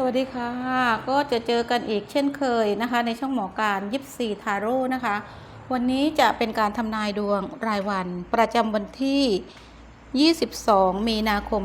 สวัสดีค่ะ ก็จะเจอกันอีกเช่นเคยนะคะ ในช่องหมอการยิปซีทาโร่นะคะ วันนี้จะเป็นการทำนายดวงรายวันประจำวันที่ 22 มีนาคม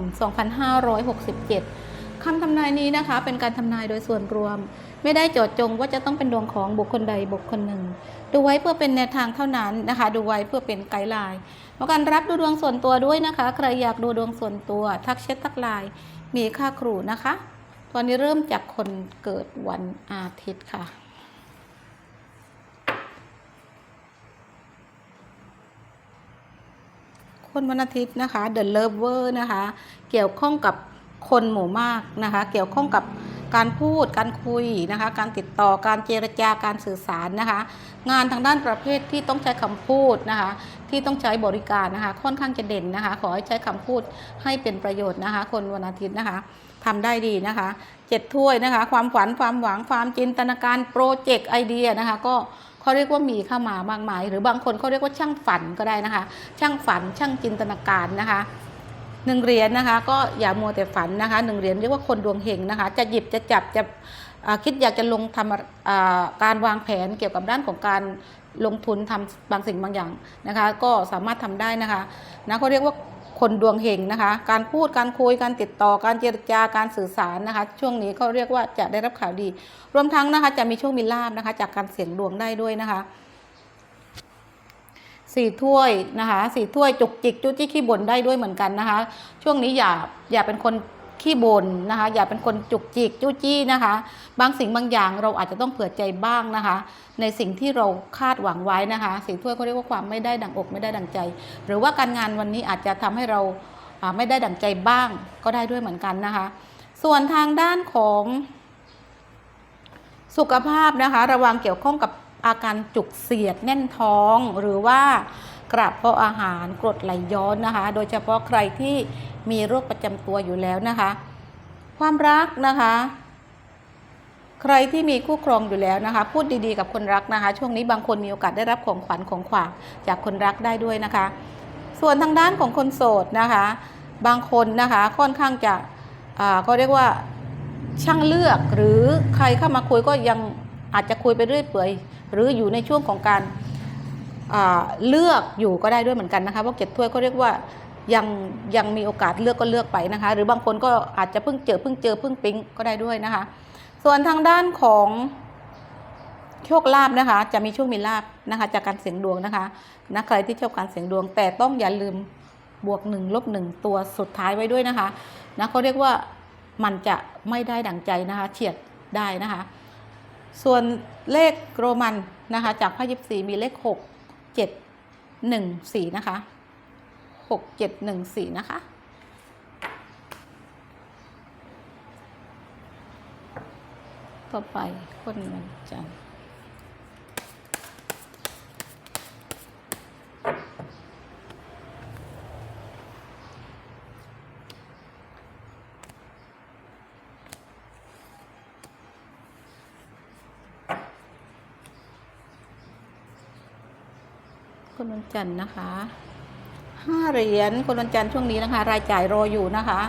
2567 คำทำนายนี้นะคะ เป็นการทำนายโดยส่วนรวม ไม่ได้เจาะจงว่าจะต้องเป็นดวงของบุคคลใดบุคคลหนึ่ง ดูไว้เพื่อเป็นแนวทางเท่านั้นนะคะ ดูไว้เพื่อเป็นไกด์ไลน์หมอการรับดูดวงส่วนตัวด้วยนะคะ ใครอยากดูดวงส่วนตัว ทักแชททักไลน์มีค่าครูนะคะ ตอนนี้เริ่มจากคนเกิดวันอาทิตย์ค่ะ คนวันอาทิตย์นะคะ The Lover นะคะ เกี่ยวข้องกับคนหมู่มากนะคะ เกี่ยวข้องกับ การพูด การคุยนะคะ การติดต่อการเจรจาการสื่อสารนะคะ งานทางด้านประเภทที่ต้องใช้คำพูดนะคะ ที่ต้องใช้บริการนะคะ ค่อนข้างจะเด่นนะคะ ขอให้ใช้คำพูดให้เป็นประโยชน์นะคะ คนวันอาทิตย์นะคะทำได้ดีนะคะเจ็ดถ้วยนะคะ ความฝันความหวังความจินตนาการโปรเจกต์ไอเดียนะคะ ก็เขาเรียกว่ามีเข้ามามากมาย หรือบางคนเขาเรียกว่าช่างฝันก็ได้นะคะ ช่างฝันช่างจินตนาการนะคะ หนึ่งเหรียญนะคะ ก็อย่ามัวแต่ฝันนะคะหนึ่งเหรียญเรียกว่าคนดวงเฮงนะคะ จะหยิบจะจับจะคิดอยากจะลงทำการวางแผนเกี่ยวกับด้านของการลงทุนทำบางสิ่งบางอย่างนะคะ ก็สามารถทำได้นะคะนะเขาเรียกว่าคนดวงเฮงนะคะ การพูดการคุยการติดต่อการเจรจาการสื่อสารนะคะ ช่วงนี้เขาเรียกว่าจะได้รับข่าวดี รวมทั้งนะคะจะมีโชคมีลาบนะคะ จากการเสี่ยงดวงได้ด้วยนะคะ สี่ถ้วยนะคะสี่ถ้วยจุกจิกจุกจิกขี้บ่นได้ด้วยเหมือนกันนะคะ ช่วงนี้อย่าอย่าเป็นคนขี้บ่นนะคะ อย่าเป็นคนจุกจิกจุ้จี้นะคะ บางสิ่งบางอย่างเราอาจจะต้องเผื่อใจบ้างนะคะ ในสิ่งที่เราคาดหวังไว้นะคะ สี่ถ้วยเขาเรียกว่าความไม่ได้ดังอกไม่ได้ดังใจ หรือว่าการงานวันนี้อาจจะทำให้เราอ่าไม่ได้ดังใจบ้างก็ได้ด้วยเหมือนกันนะคะ ส่วนทางด้านของสุขภาพนะคะ ระวังเกี่ยวข้องกับ อาการจุกเสียดแน่นท้องหรือว่ากระเพาะอาหารกรดไหลย้อนนะคะ โดยเฉพาะใครที่มีโรคประจำตัวอยู่แล้วนะคะ ความรักนะคะ ใครที่มีคู่ครองอยู่แล้วนะคะ พูดดีๆกับคนรักนะคะ ช่วงนี้บางคนมีโอกาสได้รับของขวัญของขวากจากคนรักได้ด้วยนะคะ ส่วนทางด้านของคนโสดนะคะ บางคนนะคะค่อนข้างจะอ่าเขาเรียกว่าช่างเลือกหรือใครเข้ามาคุยก็ยัง อาจจะคุยไปเรื่อยเปื่อยหรืออยู่ในช่วงของการาเลือกอยู่ก็ได้ด้วยเหมือนกันนะคะเพราะเจ็ดถ้วยก็เรียกว่ายังยังมีโอกาสเลือกก็เลือกไปนะคะ หรือบางคนก็อาจจะเพิ่งเจอเพิ่งเจอเพิ่งปิ๊งก็ได้ด้วยนะคะ ส่วนทางด้านของโชคลาภนะคะ จะมีโชคมีลาภนะคะ จากการเสี่ยงดวงนะคะนะใครที่ชอบการเสี่ยงดวง แต่ต้องอย่าลืมบวกหนึ่งลบหนึ่งตัวสุดท้ายไว้ด้วยนะคะนะเขาเรียกว่ามันจะไม่ได้ดั่งใจนะคะ เฉียดได้นะคะ ส่วนเลขโรมันนะคะ จากไพ่ยิปซีมีเลขหกเจ็ดหนึ่งสี่นะคะหกเจ็ดหนึ่งสี่นะคะต่อไปคนวันจันทร์ คนวันจันทร์นะคะห้าเหรียญคนวันจันทร์ช่วงนี้นะคะ รายจ่ายรออยู่นะคะ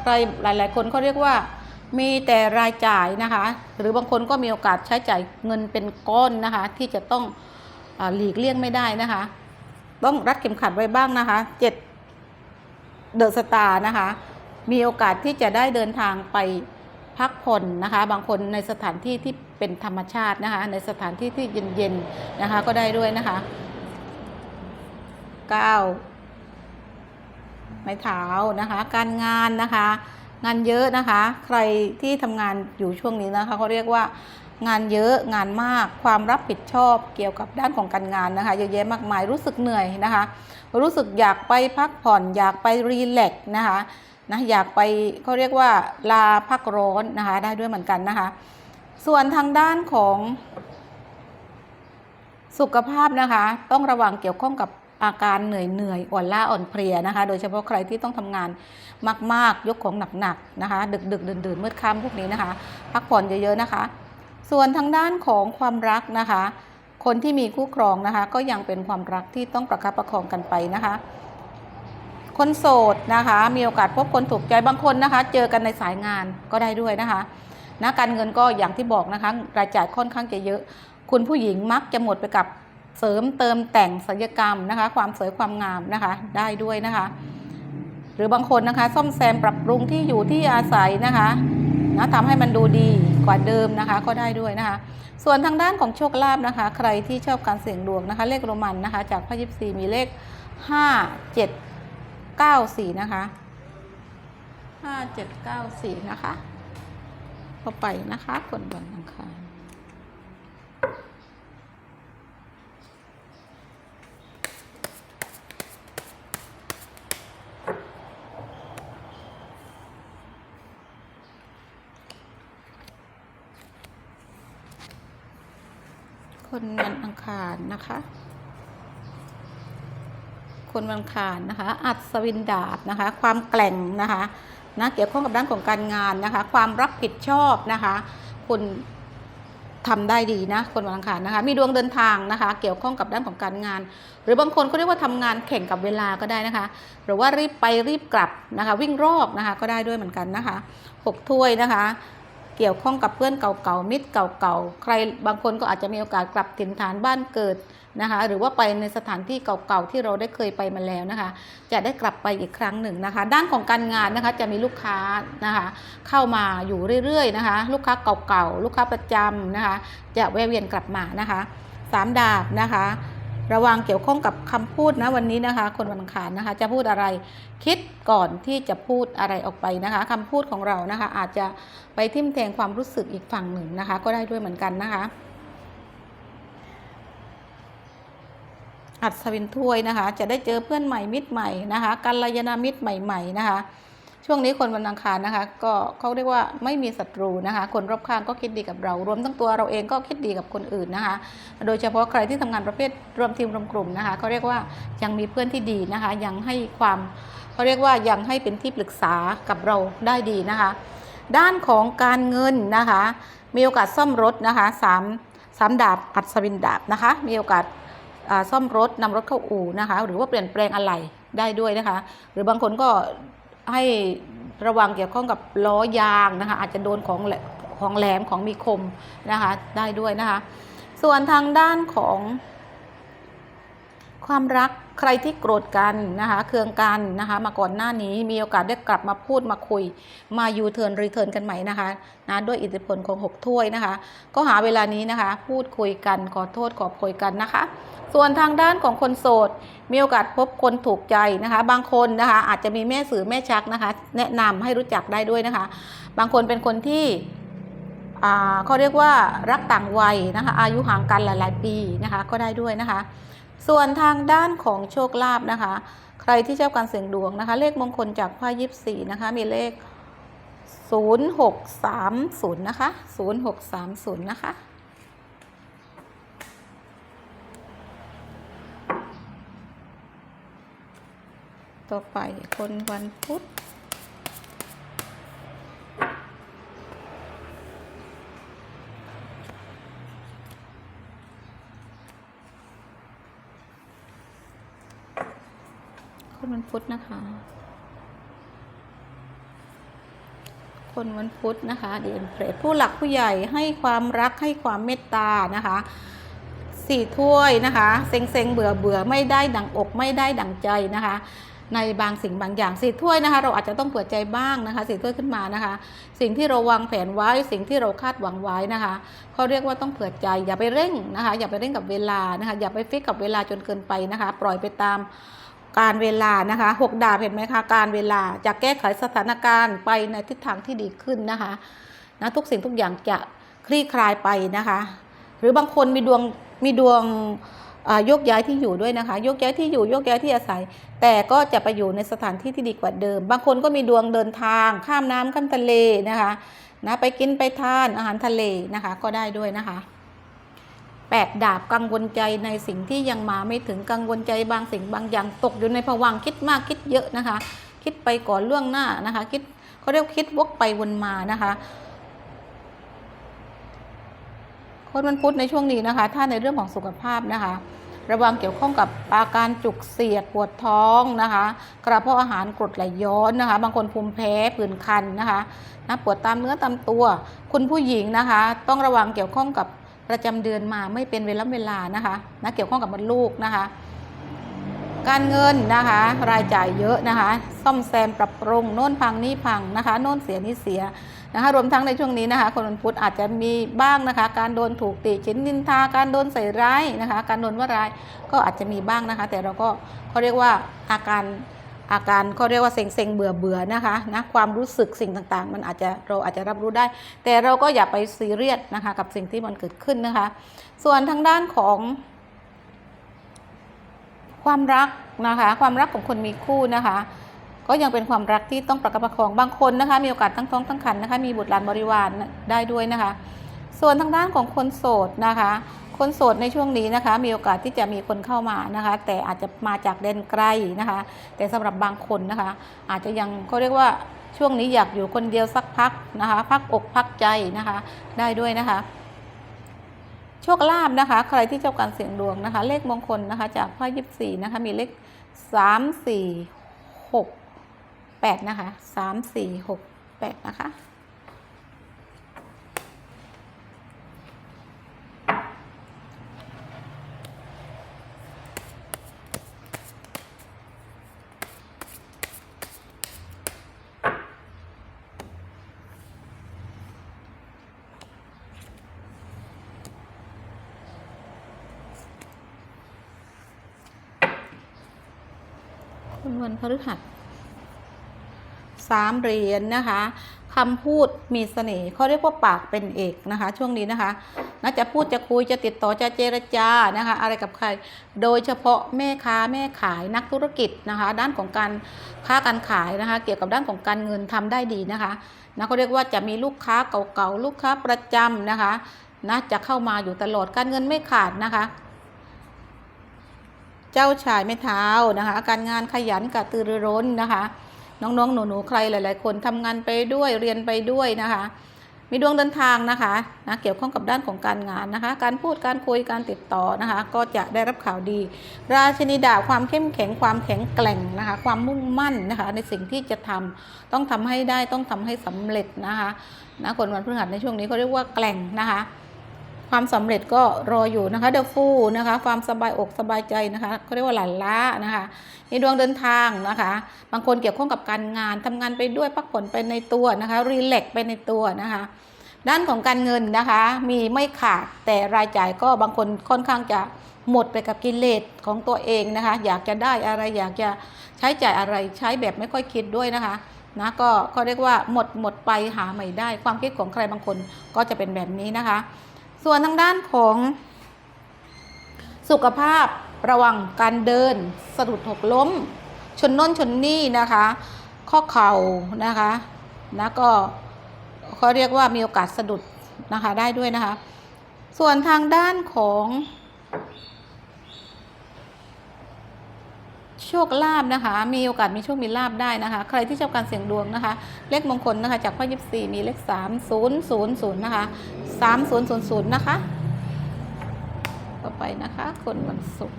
ใครหลาย ๆ คนเขาเรียกว่ามีแต่รายจ่ายนะคะ หรือบางคนก็มีโอกาสใช้จ่ายเงินเป็นก้อนนะคะ ที่จะต้องอหลีกเลี่ยงไม่ได้นะคะ ต้องรัดเข็มขัดไว้บ้างนะคะเจ็ดเดอะสตาร์นะคะ มีโอกาสที่จะได้เดินทางไปพักผ่อนนะคะ บางคนในสถานที่ที่เป็นธรรมชาตินะคะ ในสถานที่ที่เย็นๆนะคะ ก็ได้ด้วยนะคะ ก้าไม้เท้านะคะ การงานนะคะ งานเยอะนะคะ ใครที่ทำงานอยู่ช่วงนี้นะคะเขาเรียกว่างานเยอะงานมากความรับผิดชอบเกี่ยวกับด้านของการงานนะคะเยอะแยะมากมายรู้สึกเหนื่อยนะคะ รู้สึกอยากไปพักผ่อน อยากไปรีแลกซ์นะคะนะอยากไปเขาเรียกว่าลาพักร้อนนะคะได้ด้วยเหมือนกันนะคะ ส่วนทางด้านของสุขภาพนะคะ ต้องระวังเกี่ยวข้องกับ อาการเหนื่อยเหนื่อยๆอ่อนล้าอ่อนเพลียนะคะ โดยเฉพาะใครที่ต้องทำงานมาก ๆ ยกของหนักๆนะคะ ดึกดึกดื่นดื่นมืดค่ำพวกนี้นะคะ พักผ่อนเยอะๆนะคะ ส่วนทางด้านของความรักนะคะ คนที่มีคู่ครองนะคะ ก็ยังเป็นความรักที่ต้องประคับประคองกันไปนะคะ คนโสดนะคะ มีโอกาสพบคนถูกใจบางคนนะคะ เจอกันในสายงานก็ได้ด้วยนะคะนะการเงินก็อย่างที่บอกนะคะรายจ่ายค่อนข้างจะเยอะ คุณผู้หญิงมักจะหมดไปกับ เสริมเติมแต่งศัลยกรรมนะคะ ความสวยความงามนะคะได้ด้วยนะคะ หรือบางคนนะคะ ซ่อมแซมปรับปรุงที่อยู่ที่อาศัยนะคะนะทำให้มันดูดีกว่าเดิมนะคะก็ได้ด้วยนะคะ ส่วนทางด้านของโชคลาภนะคะ ใครที่ชอบการเสี่ยงดวงนะคะ เลขโรมันนะคะ จากพระยิปซีมีเลข 5 7 9 4 นะคะ 5 7 9 4 นะคะเข้าไปนะคะคนวันอังคาร คนวันอังคารนะคะ คนวันอังคารนะคะ อัศวินดาบนะคะ ความแกล่งนะคะนะเกี่ยวข้องกับด้านของการงานนะคะ ความรับผิดชอบนะคะ คุณทำได้ดีนะ คนวันอังคารนะคะ มีดวงเดินทางนะคะ เกี่ยวข้องกับด้านของการงาน หรือบางคนเขาเรียกว่าทำงานแข่งกับเวลาก็ได้นะคะ หรือว่ารีบไปรีบกลับนะคะ วิ่งรอบนะคะ ก็ได้ด้วยเหมือนกันนะคะหกถ้วยนะคะ เกี่ยวข้องกับเพื่อนเก่าๆมิตรเก่าๆใครบางคนก็อาจจะมีโอกาสกลับถิ่นฐานบ้านเกิดนะคะหรือว่าไปในสถานที่เก่าๆที่เราได้เคยไปมาแล้วนะคะ จะได้กลับไปอีกครั้งหนึ่งนะคะ ด้านของการงานนะคะจะมีลูกค้านะคะเข้ามาอยู่เรื่อยๆนะคะ ลูกค้าเก่าๆลูกค้าประจำนะคะ จะแวะเวียนกลับมานะคะสามดาบนะคะ ระวังเกี่ยวข้องกับคำพูดนะวันนี้นะคะ คนวันอังคารนะคะ จะพูดอะไรคิดก่อนที่จะพูดอะไรออกไปนะคะคำพูดของเรานะคะ อาจจะไปทิ่มแทงความรู้สึกอีกฝั่งหนึ่งนะคะ ก็ได้ด้วยเหมือนกันนะคะ อัศวินถ้วยนะคะ จะได้เจอเพื่อนใหม่มิตรใหม่นะคะกัลยาณมิตรใหม่ ๆ นะคะ ช่วงนี้คนวันอังคารนะคะ ก็เขาเรียกว่าไม่มีศัตรูนะคะ คนรอบข้างก็คิดดีกับเรา รวมทั้งตัวเราเองก็คิดดีกับคนอื่นนะคะ โดยเฉพาะใครที่ทำงานประเภทรวมทีมรวมกลุ่มนะคะเขาเรียกว่ายังมีเพื่อนที่ดีนะคะ ยังให้ความเขาเรียกว่ายังให้เป็นที่ปรึกษากับเราได้ดีนะคะ ด้านของการเงินนะคะ มีโอกาสซ่อมรถนะคะสามสามดาบอัศวินดาบนะคะ มีโอกาสซ่อมรถนำรถเข้าอู่นะคะ หรือว่าเปลี่ยนแปลงอะไรได้ด้วยนะคะ หรือบางคนก็ ให้ระวังเกี่ยวข้องกับล้อยางนะคะอาจจะโดนของแหลของแหลมของมีคมนะคะได้ด้วยนะคะ ส่วนทางด้านของ ความรักใครที่โกรธกันนะคะเคืองกันนะคะมาก่อนหน้านี้มีโอกาสได้กลับมาพูดมาคุยมายูเทิร์นรีเทิร์นกันใหม่นะคะนะด้วยอิทธิพลของ 6 ถ้วยนะคะ ก็หาเวลานี้นะคะ พูดคุยกันขอโทษขอโพยกันนะคะ ส่วนทางด้านของคนโสด มีโอกาสพบคนถูกใจนะคะ บางคนนะคะอาจจะมีแม่สื่อแม่ชักนะคะ แนะนำให้รู้จักได้ด้วยนะคะ บางคนเป็นคนที่อ่าเขาเรียกว่ารักต่างวัยนะคะอายุห่างกันหลาย ๆ ปีนะคะก็ได้ด้วยนะคะ ส่วนทางด้านของโชคลาภนะคะ ใครที่ชอบการเสี่ยงดวงนะคะ เลขมงคลจากไพ่ยิปซีนะคะ มีเลข 0630 นะคะ 0630 นะคะต่อไปคนวันพุธ คนวันพุธนะคะ คนวันพุธนะคะเดียนเพรผู้หลักผู้ใหญ่ให้ความรักให้ความเมตตานะคะสี่ถ้วยนะคะเซ็งเซ็งเบื่อเบื่อไม่ได้ดังอกไม่ได้ดังใจนะคะ ในบางสิ่งบางอย่างสี่ถ้วยนะคะ เราอาจจะต้องเปิดใจบ้างนะคะสี่ถ้วยขึ้นมานะคะ สิ่งที่เราวางแผนไว้สิ่งที่เราคาดหวังไว้นะคะเขาเรียกว่าต้องเผื่อใจอย่าไปเร่งนะคะ อย่าไปเร่งกับเวลานะคะ อย่าไปฟิกกับเวลาจนเกินไปนะคะ ปล่อยไปตาม การเวลานะคะหกดาบเห็นไหมคะการเวลาจะแก้ไขสถานการณ์ไปในทิศทางที่ดีขึ้นนะคะนะทุกสิ่งทุกอย่างจะคลี่คลายไปนะคะ หรือบางคนมีดวงมีดวงยกย้ายที่อยู่ด้วยนะคะยกย้ายที่อยู่ยกย้ายที่อาศัย แต่ก็จะไปอยู่ในสถานที่ที่ดีกว่าเดิม บางคนก็มีดวงเดินทางข้ามน้ำข้ามทะเลนะคะนะไปกินไปทานอาหารทะเลนะคะก็ได้ด้วยนะคะ แปดดาบกังวลใจในสิ่งที่ยังมาไม่ถึงกังวลใจบางสิ่งบางอย่างตกอยู่ในภวังคิดมากคิดเยอะนะคะ คิดไปก่อนล่วงหน้านะคะ คิดเขาเรียกคิดวกไปวนมานะคะคนวันพุธในช่วงนี้นะคะ ถ้าในเรื่องของสุขภาพนะคะ ระวังเกี่ยวข้องกับอาการจุกเสียดปวดท้องนะคะ กระเพาะอาหารกรดไหลย้อนนะคะ บางคนภูมิแพ้ผื่นคันนะคะนะปวดตามเนื้อตามตัว คุณผู้หญิงนะคะ ต้องระวังเกี่ยวข้องกับ ประจำเดือนมาไม่เป็นเวลาเวลานะคะนะเกี่ยวข้องกับมดลูกนะคะ การเงินนะคะ รายจ่ายเยอะนะคะ ซ่อมแซมปรับปรุงโน่นพังนี่พังนะคะ โน่นเสียนี่เสียนะคะรวมทั้งในช่วงนี้นะคะ คนวันพุธอาจจะมีบ้างนะคะ การโดนถูกติชินนินทาการโดนใส่ร้ายนะคะ การโดนว่าร้ายก็อาจจะมีบ้างนะคะ แต่เราก็เขาเรียกว่าอาการ อาการเขาเรียกว่าเซ็งเซ็งเบื่อเบื่อนะคะนะความรู้สึกสิ่งต่างๆ มันอาจจะเราอาจจะรับรู้ได้ แต่เราก็อย่าไปซีเรียสนะคะกับสิ่งที่มันเกิดขึ้นนะคะ ส่วนทางด้านของความรักนะคะความรักของคนมีคู่นะคะ ก็ยังเป็นความรักที่ต้องประคับประคองบางคนนะคะ มีโอกาสตั้งท้องตั้งครรภ์นะคะ มีบุตรหลานบริวารได้ด้วยนะคะ ส่วนทางด้านของคนโสดนะคะ คนโสดในช่วงนี้นะคะ มีโอกาสที่จะมีคนเข้ามานะคะ แต่อาจจะมาจากแดนไกลนะคะ แต่สำหรับบางคนนะคะ อาจจะยังเขาเรียกว่าช่วงนี้อยากอยู่คนเดียวสักพักนะคะ พักอกพักใจนะคะ ได้ด้วยนะคะโชคลาภนะคะ ใครที่ชอบการเสี่ยงดวงนะคะ เลขมงคลนะคะ จากไพ่ยิบสี่นะคะ มีเลขสามสี่หกแปดนะคะสามสี่หกแปดนะคะ พฤหัสสามเหรียญนะคะคำพูดมีเสน่ห์เขาเรียกว่าปากเป็นเอกนะคะ ช่วงนี้นะคะน่าจะพูดจะคุยจะติดต่อจะเจรจานะคะ อะไรกับใคร โดยเฉพาะแม่ค้าแม่ขายนักธุรกิจนะคะ ด้านของการค้าการขายนะคะ เกี่ยวกับด้านของการเงินทำได้ดีนะคะนะเขาเรียกว่าจะมีลูกค้าเก่าๆลูกค้าประจำนะคะนะจะเข้ามาอยู่ตลอดการเงินไม่ขาดนะคะ เจ้าชายไม่เท้านะคะการงานขยันกระตือรือร้นนะคะ น้องๆหนูๆใครหลาย ๆ คนทำงานไปด้วยเรียนไปด้วยนะคะ มีดวงเดินทางนะคะนะเกี่ยวข้องกับด้านของการงานนะคะ การพูดการคุยการติดต่อนะคะ ก็จะได้รับข่าวดี ราชินีดาความเข้มแข็งความแข็งแกร่งนะคะ ความมุ่งมั่นนะคะ ในสิ่งที่จะทำต้องทำให้ได้ต้องทำให้สำเร็จนะคะนะคนวันพฤหัสในช่วงนี้เขาเรียกว่าแกร่งนะคะ ความสำเร็จก็รออยู่นะคะเดฟูนะคะ ความสบายอกสบายใจนะคะเขาเรียกว่าหลันล้านะคะ มีดวงเดินทางนะคะ บางคนเกี่ยวข้องกับการงานทำงานไปด้วยพักผ่อนไปในตัวนะคะรีแลกไปในตัวนะคะ ด้านของการเงินนะคะ มีไม่ขาดแต่รายจ่ายก็บางคนค่อนข้างจะหมดไปกับกิเลสของตัวเองนะคะ อยากจะได้อะไรอยากจะใช้จ่ายอะไรใช้แบบไม่ค่อยคิดด้วยนะคะนะก็ก็เรียกว่าหมดหมดไปหาใหม่ได้ ความคิดของใครบางคนก็จะเป็นแบบนี้นะคะ ส่วนทางด้านของสุขภาพระวังการเดิน สะดุดหกล้ม ชนน้นชนนี่นะคะ ข้อเข่านะคะนะก็เขาเรียกว่ามีโอกาสสะดุดนะคะได้ด้วยนะคะ ส่วนทางด้านของ โชคลาภนะคะ มีโอกาสมีโชคมีลาภได้นะคะ ใครที่ชอบการเสี่ยงดวงนะคะ เลขมงคลนะคะ จากพ่อยิบสี่มีเลขสามศูนย์ศูนย์ศูนย์นะคะสามศูนย์ศูนย์ศูนย์นะคะ ต่อไปนะคะ คนวันศุกร์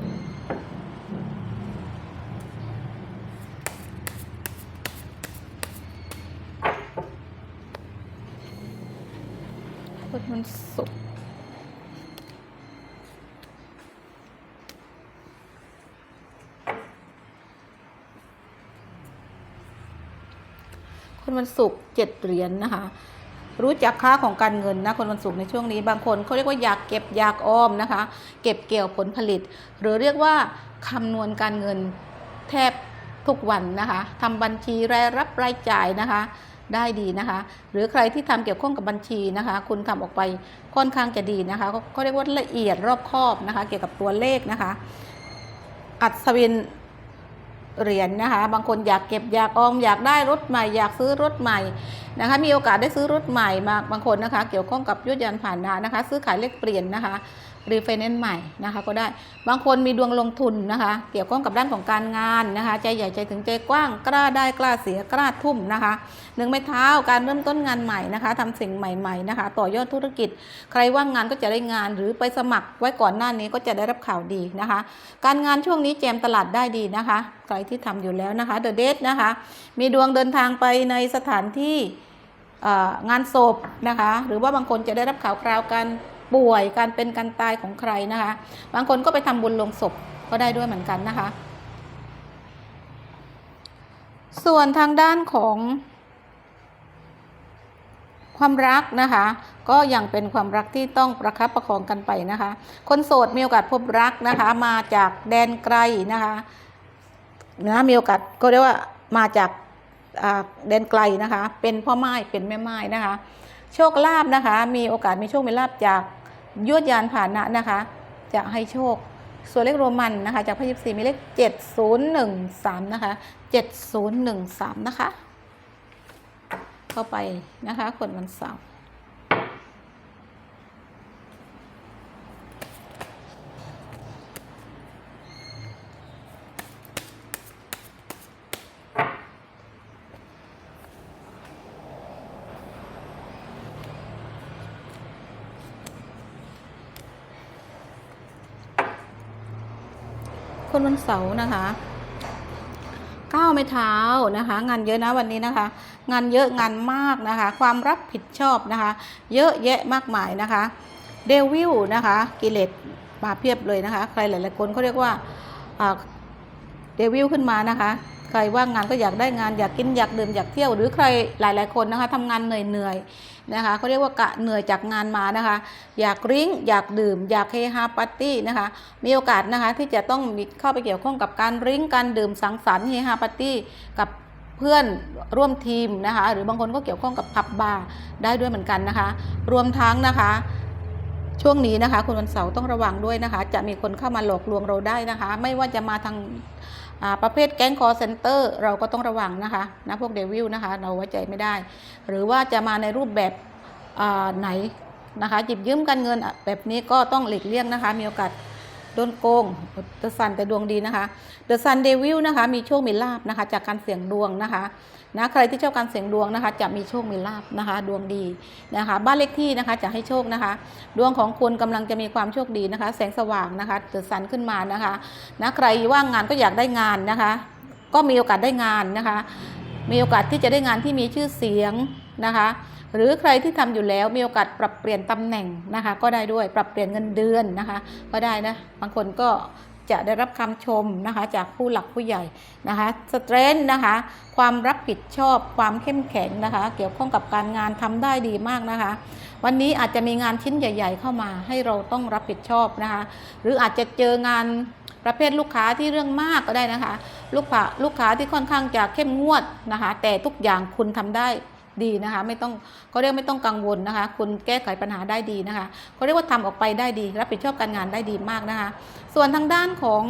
คนวันศุกร์ วันศุกร์เจ็ดเหรียญนะคะรู้จักค่าของการเงินนะคนวันศุกร์ในช่วงนี้ บางคนเขาเรียกว่าอยากเก็บอยากออมนะคะ เก็บเกี่ยวผลผลิต หรือเรียกว่าคำนวณการเงินแทบทุกวันนะคะทำบัญชีรายรับรายจ่ายนะคะ ได้ดีนะคะ หรือใครที่ทำเกี่ยวข้องกับบัญชีนะคะ คุณทำออกไปค่อนข้างจะดีนะคะเขาเขาเรียกว่าละเอียดรอบคอบนะคะ เกี่ยวกับตัวเลขนะคะ อัศวิน เหรียญนะคะ บางคนอยากเก็บอยากออมอยากได้รถใหม่ อยากซื้อรถใหม่นะคะ มีโอกาสได้ซื้อรถใหม่มาบางคนนะคะ เกี่ยวข้องกับยุทธยานผ่านนานะคะ ซื้อขายเลขเปลี่ยนนะคะ รีไฟแนนซ์ใหม่นะคะก็ได้บางคนมีดวงลงทุนนะคะ เกี่ยวข้องกับด้านของการงานนะคะ ใจใหญ่ใจถึงใจกว้างกล้าได้กล้าเสียกล้าทุ่มนะคะหนึ่งไม้เท้าการเริ่มต้นงานใหม่นะคะทำสิ่งใหม่ๆนะคะ ต่อยอดธุรกิจ ใครว่างงานก็จะได้งาน หรือไปสมัครไว้ก่อนหน้านี้ก็จะได้รับข่าวดีนะคะ การงานช่วงนี้แจมตลาดได้ดีนะคะ ใครที่ทำอยู่แล้วนะคะเดอะเดทนะคะ มีดวงเดินทางไปในสถานที่งานศพนะคะ หรือว่าบางคนจะได้รับข่าวคราวการ ป่วยการเป็นการตายของใครนะคะ บางคนก็ไปทำบุญลงศพก็ได้ด้วยเหมือนกันนะคะ ส่วนทางด้านของความรักนะคะ ก็ยังเป็นความรักที่ต้องประคับประคองกันไปนะคะ คนโสดมีโอกาสพบรักนะคะ มาจากแดนไกลนะคะนะมีโอกาสก็เรียกว่ามาจากแดนไกลนะคะ เป็นพ่อไม้เป็นแม่ไม้นะคะ โชคลาภนะคะ มีโอกาสมีโชคมีลาภจาก ยวดยานผ่านะนะคะ จะให้โชค ส่วนเลขโรมันนะคะ จากพระยิบสี่มีเลข7013นะคะ7013นะคะ เข้าไปนะคะคนวันเสาร์ คนวันเสาร์นะคะก้าวไม่เท้านะคะ งานเยอะนะวันนี้นะคะ งานเยอะงานมากนะคะ ความรับผิดชอบนะคะ เยอะแยะมากมายนะคะเดวิลนะคะกิเลสมาเพียบเลยนะคะ ใครหลาย ๆ คนเขาเรียกว่าเดวิลขึ้นมานะคะใครว่างงานก็อยากได้งานอยากกินอยากดื่มอยากเที่ยว หรือใครหลาย ๆ คนนะคะทำงานเหนื่อยๆ นะคะเขาเรียกว่ากะเหนื่อยจากงานมานะคะ อยากริ้งอยากดื่ม อยากเฮฮาปาร์ตี้นะคะ มีโอกาสนะคะที่จะต้องเข้าไปเกี่ยวข้องกับการริ้งการดื่มสังสรรค์เฮฮาปาร์ตี้กับเพื่อนร่วมทีมนะคะ หรือบางคนก็เกี่ยวข้องกับผับบาร์ได้ด้วยเหมือนกันนะคะ รวมทั้งนะคะช่วงนี้นะคะคุณวันเสาร์ต้องระวังด้วยนะคะ จะมีคนเข้ามาหลอกลวงเราได้นะคะ ไม่ว่าจะมาทาง ประเภทแก๊งคอร์เซนเตอร์เราก็ต้องระวังนะคะนะพวกเดวิลนะคะเราไว้ใจไม่ได้ หรือว่าจะมาในรูปแบบไหนนะคะหยิบยืมกันเงินแบบนี้ก็ต้องหลีกเลี่ยงนะคะ มีโอกาสโดนโกงเดอะซันแต่ดวงดีนะคะเดอะซันเดวิลนะคะมีโชคมีลาบนะคะจากการเสี่ยงดวงนะคะ นะใครที่ชอบการเสี่ยงดวงนะคะจะมีโชคมีลาบนะคะ ดวงดีนะคะ บ้านเลขที่นะคะจะให้โชคนะคะ ดวงของคุณกำลังจะมีความโชคดีนะคะ แสงสว่างนะคะเกิดสันขึ้นมานะคะนะใครว่างงานก็อยากได้งานนะคะ ก็มีโอกาสได้งานนะคะ มีโอกาสที่จะได้งานที่มีชื่อเสียงนะคะหรือใครที่ทำอยู่แล้วมีโอกาสปรับเปลี่ยนตำแหน่งนะคะ ก็ได้ด้วยปรับเปลี่ยนเงินเดือนนะคะ ก็ได้นะบางคนก็ จะได้รับคำชมนะคะจากผู้หลักผู้ใหญ่นะคะสเตรนนะคะความรับผิดชอบความเข้มแข็งนะคะ เกี่ยวข้องกับการงานทำได้ดีมากนะคะ วันนี้อาจจะมีงานชิ้นใหญ่ ๆ เข้ามาให้เราต้องรับผิดชอบนะคะ หรืออาจจะเจองานประเภทลูกค้าที่เรื่องมากก็ได้นะคะ ลูกค้าลูกค้าที่ค่อนข้างจะเข้มงวดนะคะ แต่ทุกอย่างคุณทำได้ ดีนะคะ ไม่ต้องเขาเรียกไม่ต้องกังวลนะคะ คุณแก้ไขปัญหาได้ดีนะคะเขาเรียกว่าทำออกไปได้ดี รับผิดชอบการงานได้ดีมากนะคะ ส่วนทางด้านของ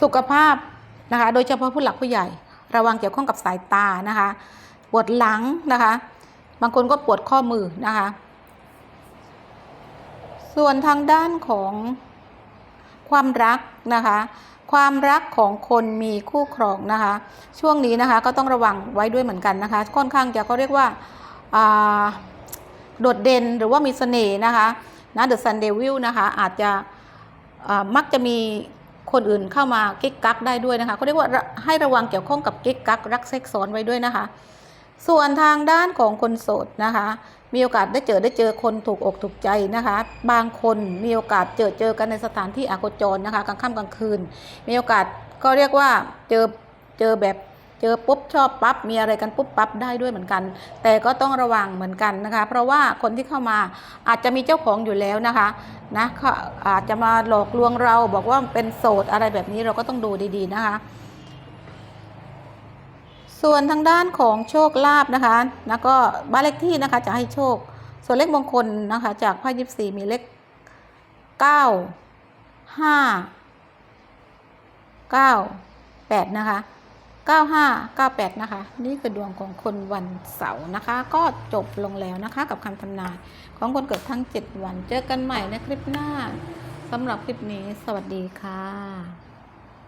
สุขภาพนะคะ โดยเฉพาะผู้หลักผู้ใหญ่ ระวังเกี่ยวข้องกับสายตานะคะ ปวดหลังนะคะ บางคนก็ปวดข้อมือนะคะ ส่วนทางด้านของความรักนะคะ ความรักของคนมีคู่ครองนะคะ ช่วงนี้นะคะก็ต้องระวังไว้ด้วยเหมือนกันนะคะ ค่อนข้างจะเขาเรียกว่าาโดดเด่นหรือว่ามีเสน่ห์นะคะนะเดอะซันเดวิลนะคะอาจจะมักจะมีคนอื่นเข้ามากิ๊กกักได้ด้วยนะคะเขาเรียกว่าให้ระวังเกี่ยวข้องกับกิ๊กกักรักเซ็กซ้อนไว้ด้วยนะคะ ส่วนทางด้านของคนโสดนะคะ มีโอกาสได้เจอได้เจอคนถูกอกถูกใจนะคะ บางคนมีโอกาสเจอเจอกันในสถานที่อโคจรนะคะกลางค่ำกลางคืน มีโอกาสก็เรียกว่าเจอเจอแบบเจอปุ๊บชอบปั๊บมีอะไรกันปุ๊บปั๊บได้ด้วยเหมือนกัน แต่ก็ต้องระวังเหมือนกันนะคะ เพราะว่าคนที่เข้ามาอาจจะมีเจ้าของอยู่แล้วนะคะนะเขาอาจจะมาหลอกลวงเราบอกว่าเป็นโสดอะไรแบบนี้เราก็ต้องดูดีๆนะคะ ส่วนทางด้านของโชคลาภนะคะ แล้วก็บ้านเลขที่นะคะจะให้โชค ส่วนเลขมงคลนะคะ จากไพ่ยิปซีมีเลขเก้าห้าเก้าแปดนะคะ95 98 นะคะ นี่คือดวงของคนวันเสาร์นะคะ ก็จบลงแล้วนะคะกับคำทำนาย ของคนเกิดทั้ง 7 วัน เจอกันใหม่ในคลิปหน้าสำหรับคลิปนี้ สวัสดีค่ะ